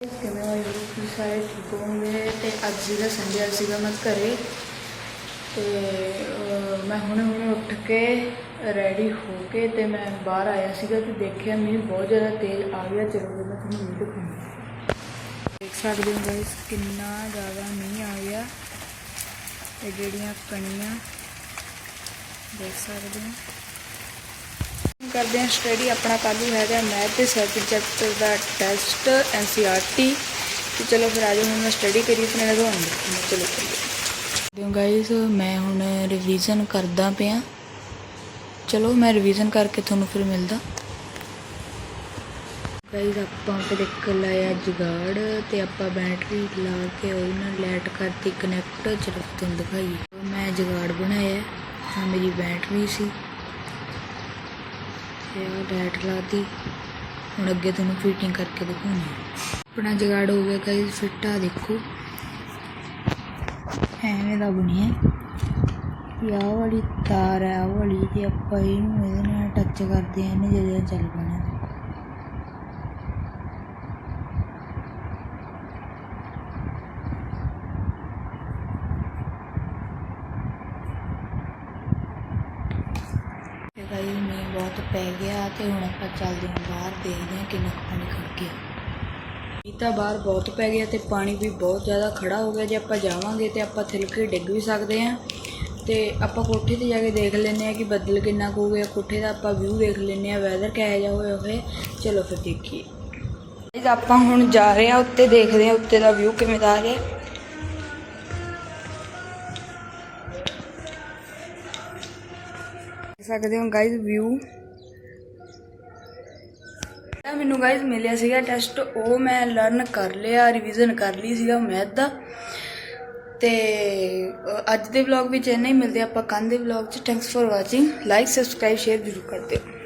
ਕਿਵੇਂ ਹੋ ਜੀ ਤੁਸੀਂ ਸਾਰੇ ਠੀਕ ਹੋਵੋਗੇ ਤੇ ਅੱਜ ਸੀਗਾ ਸੰਡੇ ਸੀਗਾ ਮੈਂ ਘਰੇ ਤੇ ਮੈਂ ਹੁਣੇ ਹੁਣੇ ਉੱਠ ਕੇ ਰੈਡੀ ਹੋ ਕੇ ਤੇ ਮੈਂ ਬਾਹਰ ਆਇਆ ਸੀਗਾ ਤੇ ਦੇਖਿਆ ਮੀਂਹ ਬਹੁਤ ਜ਼ਿਆਦਾ ਤੇਜ਼ ਆ ਗਿਆ, ਚਲੋ ਫਿਰ ਮੈਂ ਤੁਹਾਨੂੰ ਮੀਂਹ ਦਿਖਾਉਂਦੀ ਦੇਖ ਸਕਦੇ ਹੋ ਗਾਇਸ ਕਿੰਨਾ ਜ਼ਿਆਦਾ ਮੀਂਹ ਆ ਗਿਆ। ਤੇ ਜਿਹੜੀਆਂ ਕਣੀਆਂ, ਦੇਖ ਸਕਦੇ ਹੋ। ਕਰਦੇ ਹਾਂ ਸਟੱਡੀ ਆਪਣਾ ਕੱਲ੍ਹ ਹੈਗਾ ਮੈਥ ਦੇ ਸੈਕਿੰਡ ਚੈਪਟਰ ਦਾ ਟੈਸਟ ਐਨਸੀਆਰਟੀ ਤੇ ਚਲੋ ਫਿਰ ਆਜੋ ਹੁਣ ਮੈਂ ਸਟੱਡੀ ਕਰੀ ਤੇ ਨਾਲ ਤੁਹਾਨੂੰ ਚਲੋ ਚਲੋ ਗਾਇਸ ਮੈਂ ਹੁਣ ਰਿਵੀਜ਼ਨ ਕਰਦਾ ਪਿਆ। ਚਲੋ ਮੈਂ ਰਿਵੀਜ਼ਨ ਕਰਕੇ ਤੁਹਾਨੂੰ ਫਿਰ ਮਿਲਦਾ। ਗਾਇਸ ਆਪਾਂ ਫਿਰ ਇੱਕ ਲਾਇਆ ਜੁਗਾੜ ਤੇ ਆਪਾਂ ਬੈਟਰੀ ਲਾ ਕੇ ਉਹਦੇ ਨਾਲ ਲਾਈਟ ਕਰਤੀ ਕਨੈਕਟ ਚਲੋ ਤੁਹਾਨੂੰ ਦਿਖਾਈਏ। ਮੈਂ ਜੁਗਾੜ ਬਣਾਇਆ ਆ ਮੇਰੀ ਬੈਟਰੀ ਸੀ। ਤੇ ਉਹ ਲਾਈਟ ਲਾਤੀ। ਹੁਣ ਅੱਗੇ ਤੁਹਾਨੂੰ ਫਿਟਿੰਗ ਕਰਕੇ ਦਿਖਾਉਂਦੀ ਹੈ। ਆਪਣਾ ਜਗਾੜ ਹੋ ਗਿਆ ਗਾਇਸ ਫਿੱਟਾ ਦੇਖੋ। ਐਵੇਂ ਦਾ ਬਣਿਆ। ਇਹ ਆਹ ਵਾਲੀ ਤਾਰ ਹੈ ਆਹ ਵਾਲੀ ਤੇ ਆਪਾਂ ਇਹਨੂੰ ਇਹਦੇ ਨਾਲ ਟੱਚ ਕਰਦੇ ਹਾਂ ਇਹਨੇ ਜਦੋਂ ਚੱਲ ਪੈਣਾ ਤੇ ਗਾਈ ਮੀਂਹ ਬਹੁਤ ਪੈ ਗਿਆ ਤੇ ਹੁਣ ਆਪਾਂ ਚੱਲਦੇ ਹਾਂ ਬਾਹਰ ਦੇਖਦੇ ਹਾਂ ਕਿੰਨਾ ਕੁ ਪਾਣੀ ਖੜ ਗਿਆ। ਮੀਂਹ ਤਾਂ ਬਾਹਰ ਬਹੁਤ ਪੈ ਗਿਆ ਤੇ ਪਾਣੀ ਵੀ ਬਹੁਤ ਜ਼ਿਆਦਾ ਖੜਾ ਹੋ ਗਿਆ। ਜੇ ਆਪਾਂ ਜਾਵਾਂਗੇ ਤੇ ਆਪਾਂ ਥਿਲਕੇ ਡਿੱਗ ਵੀ ਸਕਦੇ ਹਾਂ ਤੇ ਆਪਾਂ ਕੋਠੇ ਤੇ ਜਾ ਕੇ ਦੇਖ ਲੈਂਦੇ ਆ ਕਿ ਬੱਦਲ ਕਿੰਨਾ ਕੁ ਹੋ ਗਿਆ। ਕੋਠੇ ਦਾ ਆਪਾਂ ਵਿਊ ਦੇਖ ਲੈਂਦੇ ਆ ਵੈਦਰ ਕਿਹੋ ਜਿਹਾ ਹੋਇਆ ਹੋਇਆ ਚਲੋ ਫਿਰ ਦੇਖੀਏ। Guys, ਆਪਾਂ ਹੁਣ ਜਾ ਰਹੇ ਆ ਉੱਤੇ ਦੇਖਦੇ ਆ ਉੱਤੇ ਦਾ ਵਿਊ ਕਿਵੇਂ ਦਾ ਆ ਰਿਹਾ। ਸਕਦੇ ਹੋ ਗਾਇਜ਼ ਵਿਊ ਜਿਹੜਾ ਮੈਨੂੰ ਗਾਇਜ਼ ਮਿਲਿਆ ਸੀਗਾ ਟੈਸਟ ਉਹ ਮੈਂ ਲਰਨ ਕਰ ਲਿਆ ਰਿਵੀਜ਼ਨ ਕਰ ਲਈ ਸੀਗਾ ਮੈਥ ਦਾ। ਤੇ ਅੱਜ ਦੇ ਵਲੌਗ ਵਿੱਚ ਇੰਨਾ ਹੀ, ਮਿਲਦੇ ਆਪਾਂ ਕੱਲ੍ਹ ਦੇ ਵਲੌਗ 'ਚ। Thanks for watching like subscribe share ਜ਼ਰੂਰ ਕਰ ਦਿਓ।